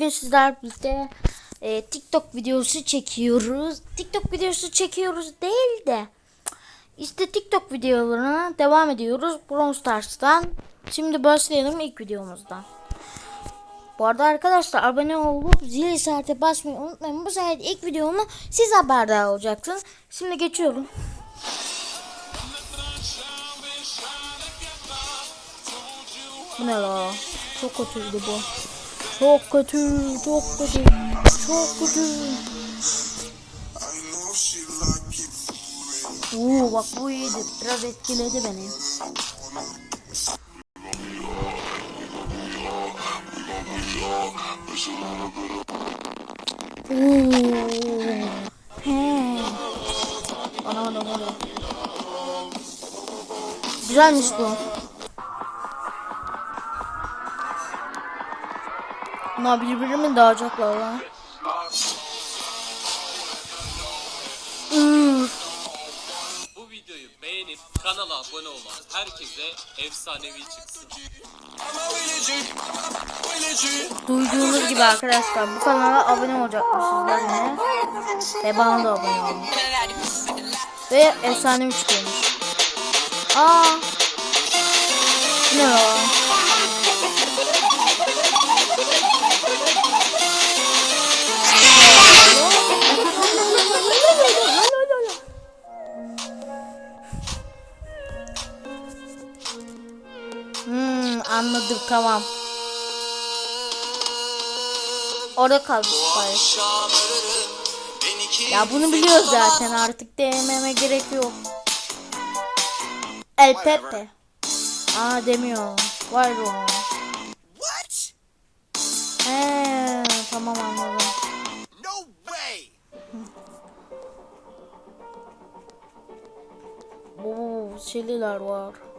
Bugün sizler birlikte e, TikTok videosu çekiyoruz. TikTok videosu çekiyoruz değil de işte TikTok videolarına devam ediyoruz Brawl Stars'tan. Şimdi başlayalım ilk videomuzdan. Bu arada arkadaşlar abone olup zil işareti basmayı unutmayın. Bu sayede ilk videomu siz haberdar olacaksınız. Şimdi geçiyorum. Bu ne la? Çok kötüydü bu. Çok kötü, çok kötü, çok kötü. Oo bak bu iyiydi. Biraz etkiledi beni. Oo. He. Bana bana bana. Güzelmiş bu. Bunlar birbirini dağacaklar lan. Üf. Bu videoyu beğenip kanala abone olan herkese efsanevi çıksın. Duyduğunuz gibi arkadaşlar bu kanala abone olacakmışsınız yine. Ve bana da abone olun. Ve efsanevi çıkıyormuş. Aa. Ne o? Tamam. Orada kaldı Spike. Ya bunu biliyoruz zaten artık dememe gerek yok. El Pepe. Aa demiyor. O. What? He tamam anladım. No way! Oo şeyler var.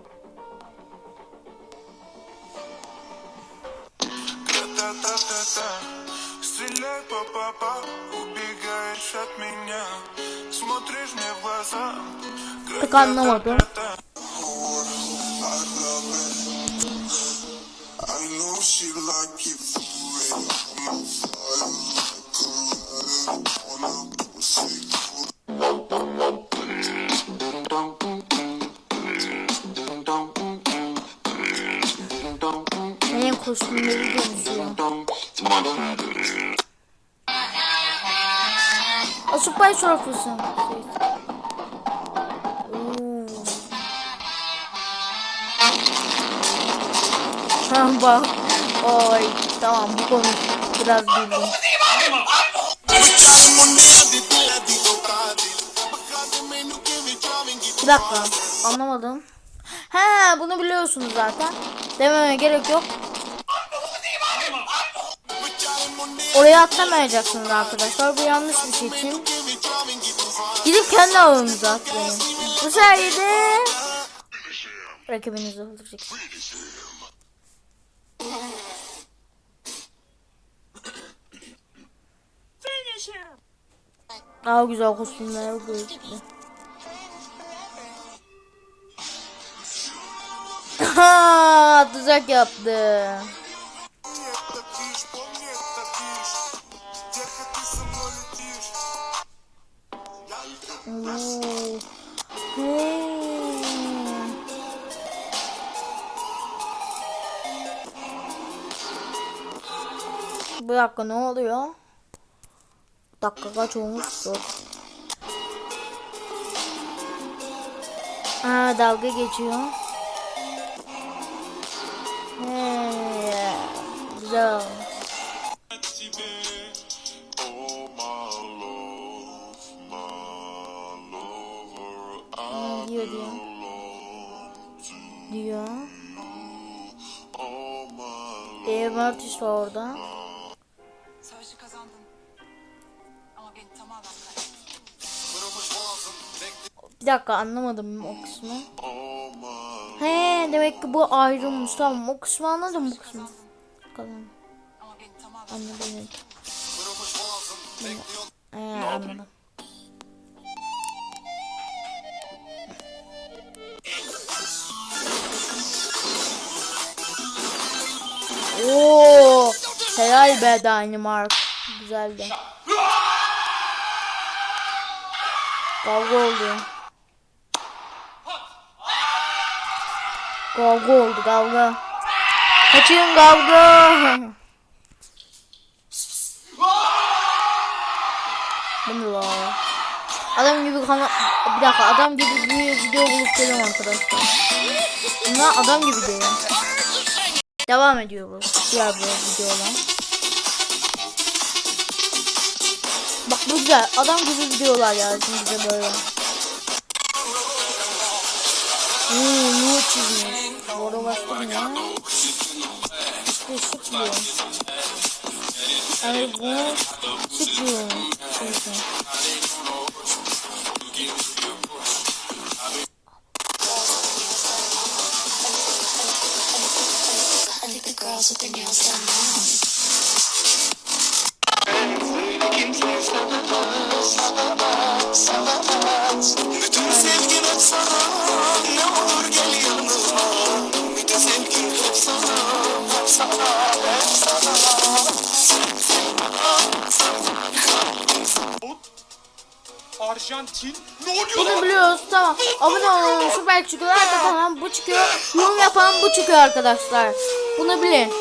Та-та-та-та-та Стреляй, па-па-па Убегаешь от меня. Смотришь мне в глаза Pek anlamadım. I know she like it O Spike sorfusun. Tamam bak. Oy tamam bu konu biraz bildim. Bir dakika anlamadım. He bunu biliyorsunuz zaten. Dememe gerek yok. Oraya atlamayacaksınız arkadaşlar. Bu yanlış bir şey için. Gidip kendi alanınıza atlayın. Bu sayede rakibinizi öldüreceksiniz. Daha güzel kostümler gözüktü. Tuzak yaptı. Bir dakika ne oluyor? Dakika kaç olmuştur? Aa dalga geçiyor. He, güzel. olmuş. Diyor diyor. Diyor. Ev artist var orada. Bir dakika anlamadım o kısmı. He demek ki bu ayrılmış tamam o kısmı anladım bu kısmı. Bakalım anladım. He anladım. Oo, helal be Dynamite. Güzel de. Kavga oldu. Kavga oldu kavga. Kaçın kavga. Bu ne la? Adam gibi kana... Bir dakika adam gibi bir video bulup geliyorum arkadaşlar. Bunlar adam gibi değil. Devam ediyor bu. Diğer bu videolar. Bak bu güzel. Adam gibi videolar yazsın bize böyle. Uuu ne çizmiş. Arada bastım ya. İşte sıkıyor. Yani Arjantin. Ne oluyor Bunu biliyoruz tamam. Abone olun. Süper çıkıyor. Tamam bu çıkıyor. Yorum yapan bu çıkıyor arkadaşlar. Bunu bilin.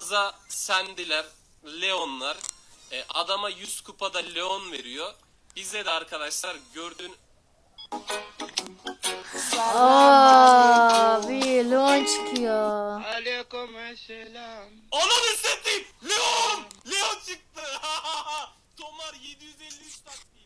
Za sendiler, Leonlar. E, adama 100 kupada Leon veriyor. Bize de arkadaşlar gördüğün Aa, bir Leon çıkıyor. Ananı satayım! Leon! Leon çıktı! Tomar 753 taktiği.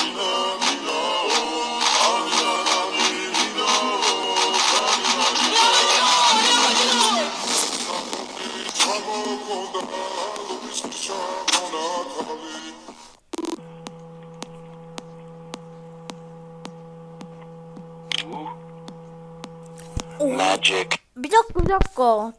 dakika.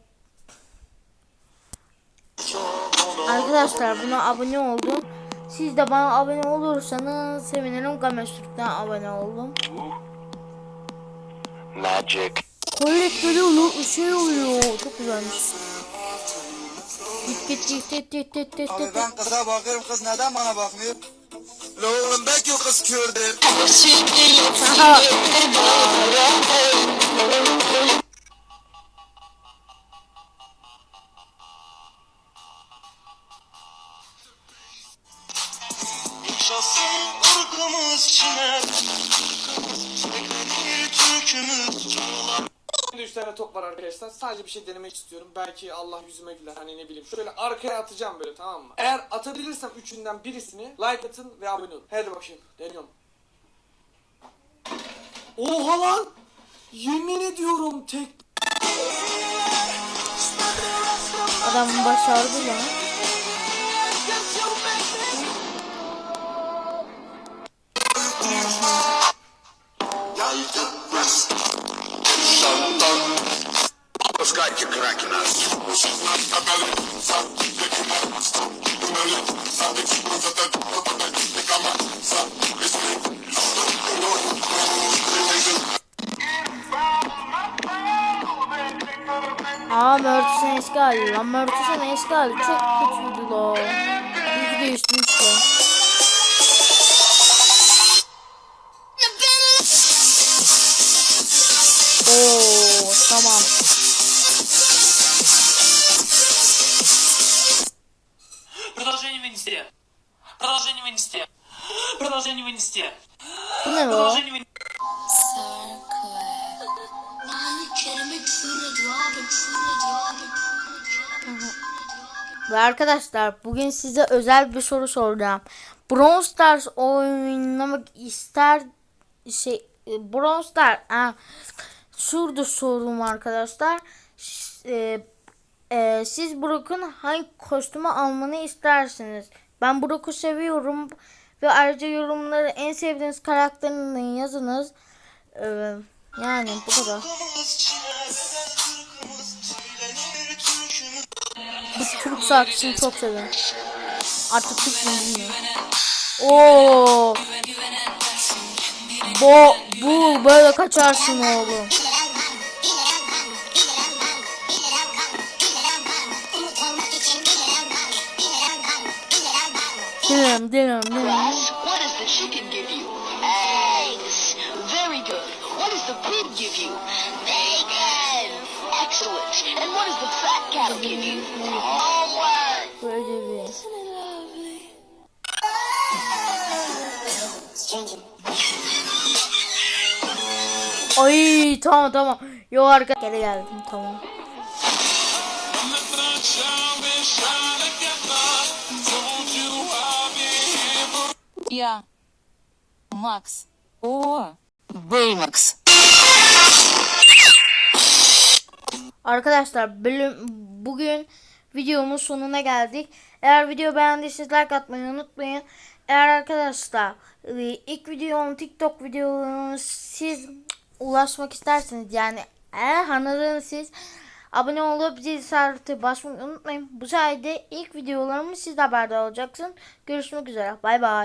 Arkadaşlar buna abone oldum. Siz de bana abone olursanız sevinirim. Gamesturk'tan abone oldum. Magic. Böyle oluyor, şey oluyor. Çok güzelmiş. Git git git git git git git Abi ben kıza bakıyorum kız neden bana bakmıyor? La oğlum belki o kız kördür. 3 tane top var arkadaşlar. Sadece bir şey denemek istiyorum. Belki Allah yüzüme güler. Hani ne bileyim. Şöyle arkaya atacağım böyle tamam mı? Eğer atabilirsem üçünden birisini like atın ve abone olun. Hadi bakayım. Deniyorum. Oha lan! Yemin ediyorum tek Adam başardı lan. Aa Mörtüs'ün eski hali lan. Mörtüs'ün eski hali çok kötüydü lan. İyi ki değiştirmişti. Oo tamam. Продолжение Венесте. Продолжение Венесте. Продолжение Венесте. Bu ne lan? Продолжение Венесте. Ve arkadaşlar bugün size özel bir soru soracağım. Brawl Stars oynamak ister şey e, Brawl Stars ha, şurada sorum arkadaşlar. E, e, siz Brock'un hangi kostümü almanı istersiniz? Ben Brock'u seviyorum ve ayrıca yorumları en sevdiğiniz karakterini yazınız. E, yani bu kadar. Şarkısını çok seviyorum. Artık Türk mü bilmiyorum. Oo. Bu bu böyle kaçarsın oğlum. Give you? Eggs. Very good. What does the pig give you? Bacon. Excellent. And what does the fat cow give you? Böyle bir. Ay tamam tamam. Yo arka geri geldim tamam. Yeah. Max. Or. Baymax. Arkadaşlar bölüm bugün videomuz sonuna geldik. Eğer video beğendiyseniz like atmayı unutmayın. Eğer arkadaşlar e, ilk videom TikTok videolarımı siz ulaşmak isterseniz yani eğer anladığınız siz abone olup zil işareti basmayı unutmayın. Bu sayede ilk videolarımı siz de haberdar olacaksın. Görüşmek üzere. Bay bay.